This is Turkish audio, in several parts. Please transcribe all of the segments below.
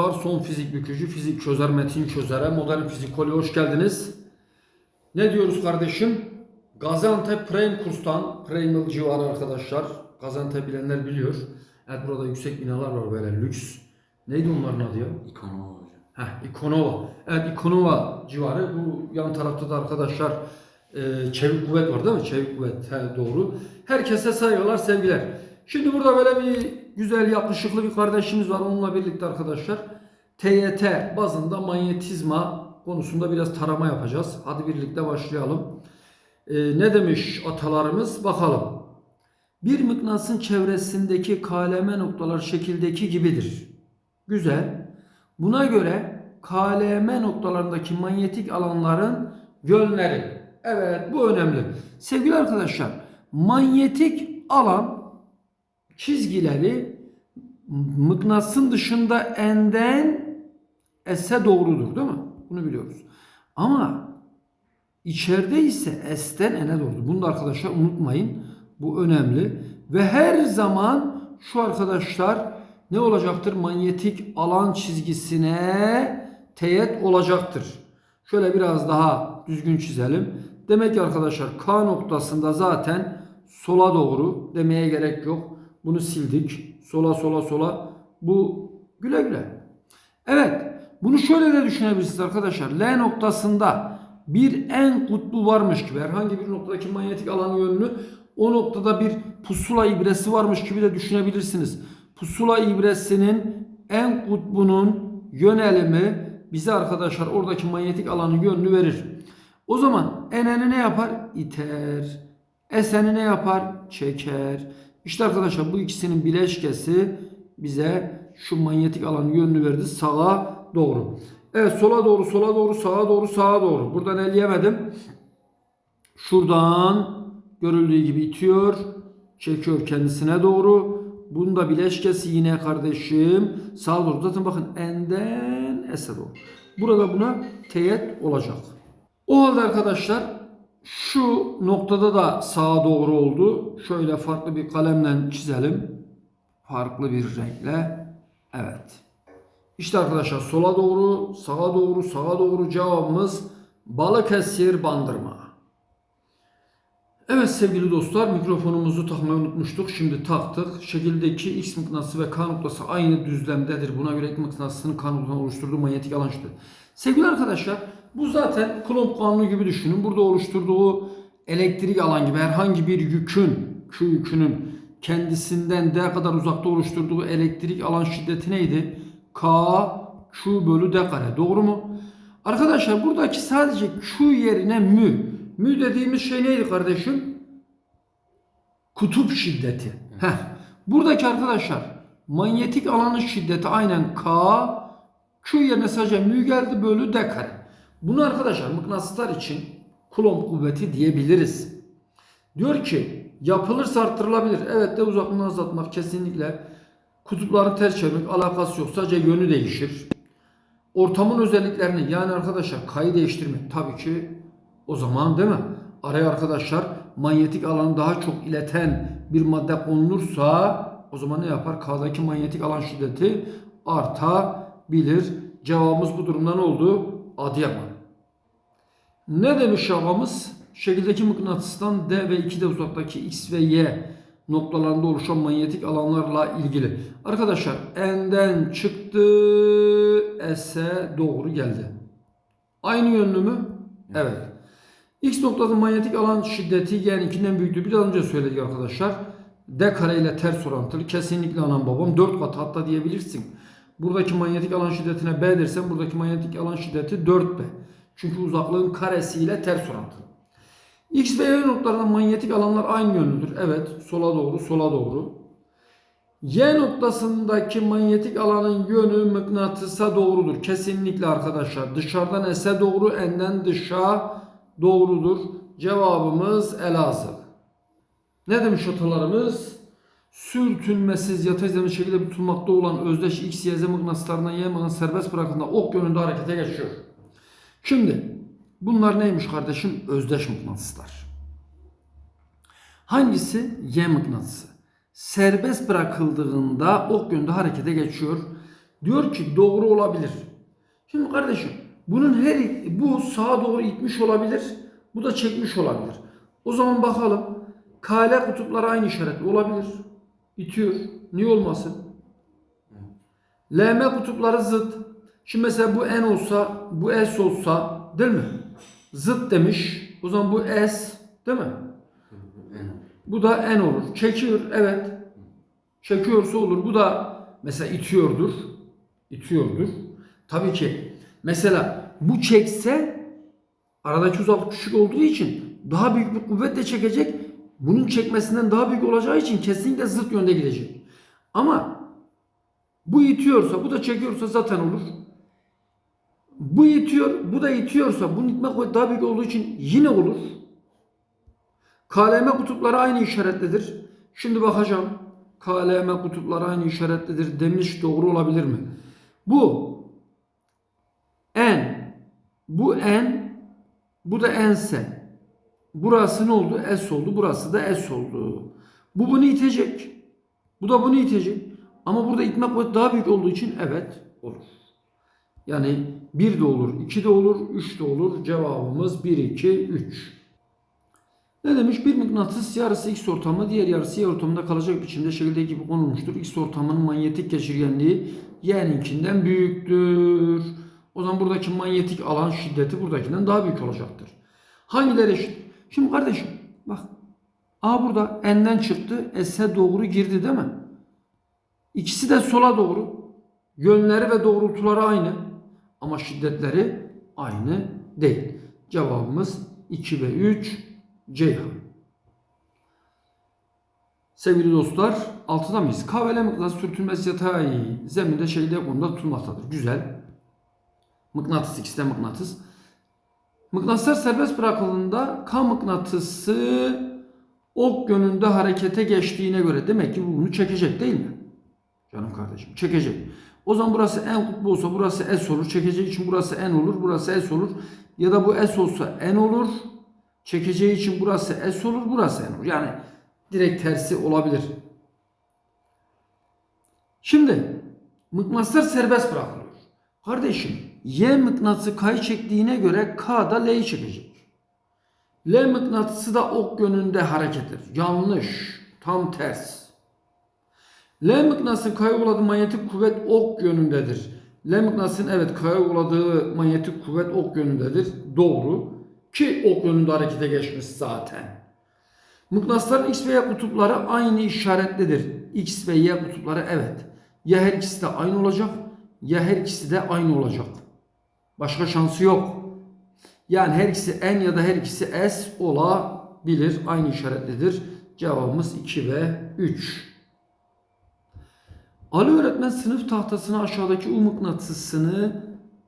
Son fizik bükücü, fizik çözer, metin çözere, modern fizik kolye hoş geldiniz. Ne diyoruz kardeşim? Gaziantep Prime kurstan, Prime civarı arkadaşlar. Gaziantep bilenler biliyor. Evet burada yüksek binalar var böyle lüks. Neydi onların adı ya? İkonoma hocam. Heh, İkonova. Evet İkonova civarı. Bu yan tarafta da arkadaşlar e, Çevik Kuvvet var değil mi? Çevik Kuvvet he, doğru. Herkese saygılar, sevgiler. Şimdi burada böyle bir güzel, yakışıklı bir kardeşimiz var. Onunla birlikte arkadaşlar TYT bazında manyetizma konusunda biraz tarama yapacağız. Hadi birlikte başlayalım. E, ne demiş atalarımız? Bakalım. Bir mıknatısın çevresindeki KLM noktalar şekildeki gibidir. Güzel. Buna göre KLM noktalarındaki manyetik alanların yönleri. Evet bu önemli. Sevgili arkadaşlar manyetik alan çizgileri mıknatısın dışında enden S'e doğrudur değil mi? Bunu biliyoruz. Ama içeride ise S'ten N'e doğrudur. Bunu da arkadaşlar unutmayın. Bu önemli. Ve her zaman şu arkadaşlar ne olacaktır? Manyetik alan çizgisine teğet olacaktır. Şöyle biraz daha düzgün çizelim. Demek ki arkadaşlar K noktasında zaten sola doğru demeye gerek yok. Bunu sildik. Sola sola sola. Bu güle güle. Evet. Bunu şöyle de düşünebilirsiniz arkadaşlar. L noktasında bir en kutbu varmış gibi herhangi bir noktadaki manyetik alan yönünü o noktada bir pusula ibresi varmış gibi de düşünebilirsiniz. Pusula ibresinin en kutbunun yönelimi bize arkadaşlar oradaki manyetik alanın yönünü verir. O zaman eneni ne yapar? İter. Eseni ne yapar? Çeker. İşte arkadaşlar bu ikisinin bileşkesi bize şu manyetik alanın yönünü verdi. Sağa doğru. Evet sola doğru, sola doğru, sağa doğru, sağa doğru. Buradan elleyemedim. Şuradan görüldüğü gibi itiyor. Çekiyor kendisine doğru. Bunda bileşkesi yine kardeşim sağa doğru. Zaten bakın enden ese doğru. Burada buna teğet olacak. O halde arkadaşlar şu noktada da sağa doğru oldu. Şöyle farklı bir kalemle çizelim. Farklı bir renkle. Evet. İşte arkadaşlar sola doğru, sağa doğru, sağa doğru cevabımız Balıkesir Bandırma. Evet sevgili dostlar mikrofonumuzu takmayı unutmuştuk. Şimdi taktık. Şekildeki X mıknatısı ve K noktası aynı düzlemdedir. Buna göre X mıknatısının K noktasına oluşturduğu manyetik alan şudur. Sevgili arkadaşlar bu zaten Coulomb kanunu gibi düşünün. Burada oluşturduğu elektrik alan gibi herhangi bir yükün, Q yükünün kendisinden D kadar uzakta oluşturduğu elektrik alan şiddeti neydi? K Q bölü D kare. Doğru mu? Arkadaşlar buradaki sadece Q yerine mü. Mü dediğimiz şey neydi kardeşim? Kutup şiddeti. Heh. Buradaki arkadaşlar manyetik alanın şiddeti aynen K Q yerine sadece mü geldi bölü D kare. Bunu arkadaşlar mıknatıslar için Coulomb kuvveti diyebiliriz. Diyor ki yapılırsa arttırılabilir. Evet de uzaklığını azaltmak kesinlikle kutupları ters çevirmek alakası yok. Sadece yönü değişir. Ortamın özelliklerini yani arkadaşlar kayı değiştirmek tabii ki o zaman değil mi? Araya arkadaşlar manyetik alanı daha çok ileten bir madde konulursa o zaman ne yapar? K'daki manyetik alan şiddeti artabilir. Cevabımız bu durumda ne oldu? Adıyaman. Ne demiş şahımız? Şekildeki mıknatıstan D ve 2D uzaktaki X ve Y noktalarında oluşan manyetik alanlarla ilgili. Arkadaşlar N'den çıktı S'e doğru geldi. Aynı yönlü mü? Evet. X noktasının manyetik alan şiddeti yani 2'den büyüktür. Biraz önce söyledik arkadaşlar. D kare ile ters orantılı. Kesinlikle anam babam 4 kat hatta diyebilirsin. Buradaki manyetik alan şiddetine B dersen buradaki manyetik alan şiddeti 4B. Çünkü uzaklığın karesiyle ters orantılı. X ve Y noktalarında manyetik alanlar aynı yönlüdür. Evet, sola doğru, sola doğru. Y noktasındaki manyetik alanın yönü mıknatısa doğrudur. Kesinlikle arkadaşlar. Dışarıdan S'e doğru, N'den dışa doğrudur. Cevabımız Elazığ. Ne demiş atalarımız? Sürtünmesiz yatay zemin şekilde tutulmakta olan özdeş X, Y, Z mıknatıslarından Y mıknatısı serbest bırakıldığında ok yönünde harekete geçiyor. Şimdi bunlar neymiş kardeşim? Özdeş mıknatıslar. Hangisi? Y mıknatısı. Serbest bırakıldığında ok yönünde harekete geçiyor. Diyor ki doğru olabilir. Şimdi kardeşim bunun her bu sağa doğru itmiş olabilir. Bu da çekmiş olabilir. O zaman bakalım. KL kutupları aynı işaretli olabilir. İtiyor. Niye olmasın? LM kutupları zıt. Şimdi mesela bu N olsa, bu S olsa değil mi? Zıt demiş. O zaman bu S değil mi? Bu da N olur. Çekiyor evet. Çekiyorsa olur. Bu da mesela itiyordur. İtiyordur. Tabii ki mesela bu çekse aradaki uzaklık küçük olduğu için daha büyük bir kuvvetle çekecek. Bunun çekmesinden daha büyük olacağı için kesinlikle zıt yönde gidecek. Ama bu itiyorsa, bu da çekiyorsa zaten olur. Bu itiyor, bu da itiyorsa bunun itme daha büyük olduğu için yine olur. KLM kutupları aynı işaretlidir. Şimdi bakacağım. KLM kutupları aynı işaretlidir demiş doğru olabilir mi? Bu N bu N bu da N'se burası ne oldu? S oldu. Burası da S oldu. Bu bunu itecek. Bu da bunu itecek. Ama burada itme kuvveti daha büyük olduğu için evet olur. Yani 1 de olur, 2 de olur, 3 de olur. Cevabımız 1, 2, 3. Ne demiş? Bir mıknatıs yarısı X ortamı, diğer yarısı Y ortamında kalacak biçimde şekilde gibi konulmuştur. X ortamının manyetik geçirgenliği Y'ninkinden büyüktür. O zaman buradaki manyetik alan şiddeti buradakinden daha büyük olacaktır. Hangileri eşit? Şimdi kardeşim bak. A burada N'den çıktı. S'e doğru girdi değil mi? İkisi de sola doğru. Yönleri ve doğrultuları aynı. Ama şiddetleri aynı değil. Cevabımız 2 ve 3 Ceyhan. Sevgili dostlar, altıda mıyız? Kahvele mıknatıs sürtünmesi yatay zeminde şeyde konuda tutulmaktadır. Güzel. Mıknatıs ikisi de mıknatıs. Mıknatıslar serbest bırakıldığında K mıknatısı ok yönünde harekete geçtiğine göre demek ki bu bunu çekecek değil mi? Canım kardeşim çekecek. O zaman burası en kutbu olsa burası S olur. Çekeceği için burası N olur. Burası S olur. Ya da bu S olsa N olur. Çekeceği için burası S olur. Burası N olur. Yani direkt tersi olabilir. Şimdi mıknatıslar serbest bırakılıyor. Kardeşim Y mıknatısı K'yı çektiğine göre K da L'yi çekecek. L mıknatısı da ok yönünde harekettir. Yanlış. Tam ters. L mıknatısı K'ya uğradığı manyetik kuvvet ok yönündedir. L mıknatısının evet uğradığı manyetik kuvvet ok yönündedir. Doğru. Ki ok yönünde harekete geçmiş zaten. Mıknatısların X ve Y kutupları aynı işaretlidir. X ve Y kutupları evet. Ya her ikisi de aynı olacak ya her ikisi de aynı olacak. Başka şansı yok. Yani her ikisi N ya da her ikisi S olabilir. Aynı işaretlidir. Cevabımız 2 ve 3. Ali öğretmen sınıf tahtasına aşağıdaki U mıknatısını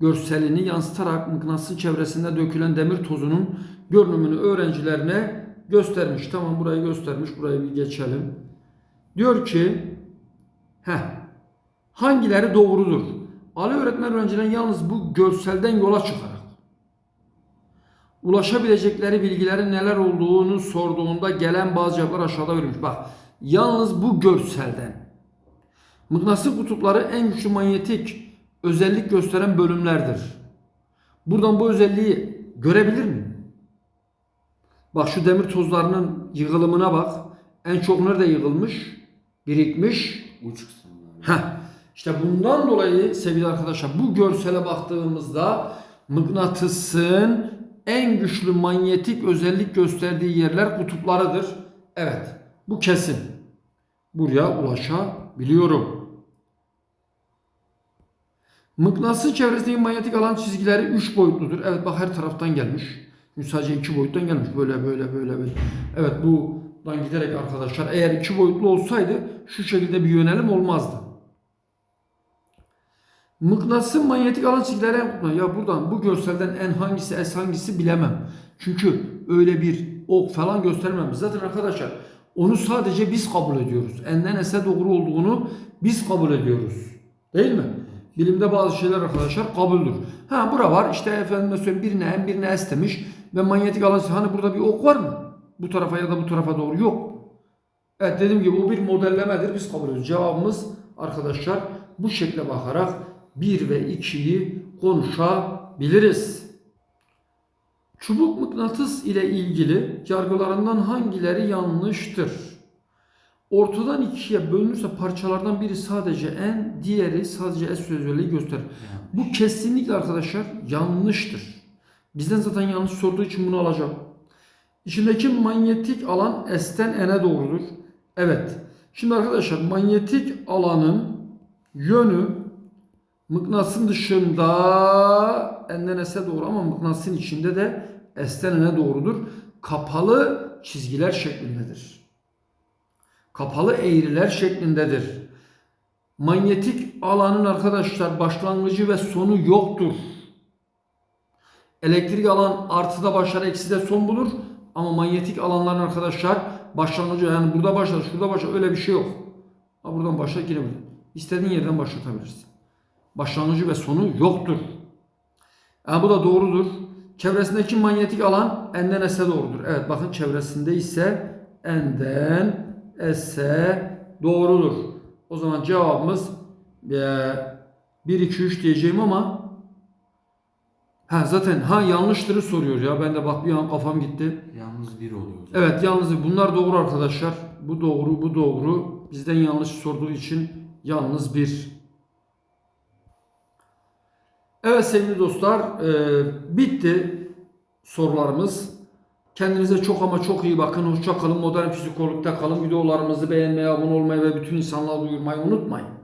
görselini yansıtarak mıknatısın çevresinde dökülen demir tozunun görünümünü öğrencilerine göstermiş. Tamam burayı göstermiş. Burayı bir geçelim. Diyor ki heh, hangileri doğrudur? Ali öğretmen öğrencilerin yalnız bu görselden yola çıkarak ulaşabilecekleri bilgilerin neler olduğunu sorduğunda gelen bazı cevaplar aşağıda verilmiş. Bak yalnız bu görselden Mıknatıs kutupları en güçlü manyetik özellik gösteren bölümlerdir. Buradan bu özelliği görebilir miyim? Bak şu demir tozlarının yığılımına bak. En çok nerede yığılmış? Birikmiş. Uç kısımlar. İşte bundan dolayı sevgili arkadaşlar bu görsele baktığımızda mıknatısın en güçlü manyetik özellik gösterdiği yerler kutuplarıdır. Evet bu kesin. Buraya ulaşabiliyorum. Mıknatısın çevresindeki manyetik alan çizgileri 3 boyutludur. Evet bak her taraftan gelmiş. Çünkü sadece 2 boyuttan gelmiş. Böyle böyle böyle böyle. Evet buradan giderek arkadaşlar eğer 2 boyutlu olsaydı şu şekilde bir yönelim olmazdı. Mıknatısın manyetik alan çizgileri en ya buradan bu görselden en hangisi S hangisi bilemem. Çünkü öyle bir ok falan göstermemiş. Zaten arkadaşlar onu sadece biz kabul ediyoruz. N'den S'e doğru olduğunu biz kabul ediyoruz. Değil mi? Bilimde bazı şeyler arkadaşlar kabuldür. Ha bura var işte efendime söyleyeyim birine M birine S demiş ve manyetik alan hani burada bir ok var mı? Bu tarafa ya da bu tarafa doğru yok. Evet dediğim gibi bu bir modellemedir biz kabul ediyoruz. Cevabımız arkadaşlar bu şekle bakarak 1 ve 2'yi konuşabiliriz. Çubuk mıknatıs ile ilgili yargılarından hangileri yanlıştır? Ortadan ikiye bölünürse parçalardan biri sadece en, diğeri sadece S özelliği gösterir. Bu kesinlikle arkadaşlar yanlıştır. Bizden zaten yanlış sorduğu için bunu alacağım. İçindeki manyetik alan S'ten N'e doğrudur. Evet. Şimdi arkadaşlar manyetik alanın yönü mıknatısın dışında N'den S'e doğru ama mıknatısın içinde de S'ten N'e doğrudur. Kapalı çizgiler şeklindedir. Kapalı eğriler şeklindedir. Manyetik alanın arkadaşlar başlangıcı ve sonu yoktur. Elektrik alan artıda başlar, ekside son bulur. Ama manyetik alanların arkadaşlar başlangıcı yani burada başlar, şurada başlar öyle bir şey yok. Ha buradan başla girebilir. İstediğin yerden başlatabilirsin. Başlangıcı ve sonu yoktur. Yani bu da doğrudur. Çevresindeki manyetik alan N'den S'e doğrudur. Evet bakın çevresinde ise N'den S'e doğrudur. O zaman cevabımız eee, 1, 2, 3 diyeceğim ama ha zaten ha yanlıştırı soruyor ya. Ben de bak bir an kafam gitti. Yalnız bir oluyor. Evet yalnız bunlar doğru arkadaşlar. Bu doğru, bu doğru. Bizden yanlış sorduğu için yalnız bir. Evet sevgili dostlar, e, bitti sorularımız. Kendinize çok ama çok iyi bakın. Hoşça kalın. Modern psikologda kalın. Videolarımızı beğenmeyi, abone olmayı ve bütün insanlara duyurmayı unutmayın.